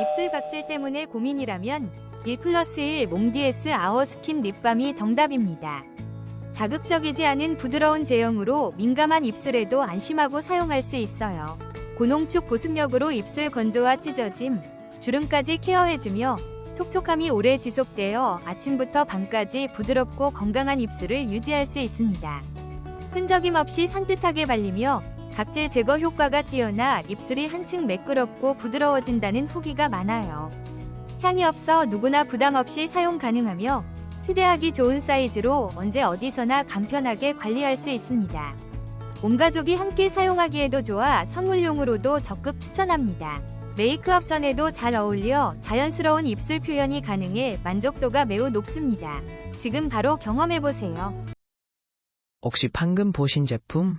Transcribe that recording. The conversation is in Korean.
입술 각질 때문에 고민이라면 1 플러스 1 몽디에스 아워 스킨 립밤이 정답입니다. 자극적이지 않은 부드러운 제형으로 민감한 입술에도 안심하고 사용할 수 있어요. 고농축 보습력으로 입술 건조와 찢어짐, 주름까지 케어해주며 촉촉함이 오래 지속되어 아침부터 밤까지 부드럽고 건강한 입술을 유지할 수 있습니다. 끈적임 없이 산뜻하게 발리며 각질 제거 효과가 뛰어나 입술이 한층 매끄럽고 부드러워진다는 후기가 많아요. 향이 없어 누구나 부담 없이 사용 가능하며 휴대하기 좋은 사이즈로 언제 어디서나 간편하게 관리할 수 있습니다. 온 가족이 함께 사용하기에도 좋아 선물용으로도 적극 추천합니다. 메이크업 전에도 잘 어울려 자연스러운 입술 표현이 가능해 만족도가 매우 높습니다. 지금 바로 경험해보세요. 혹시 방금 보신 제품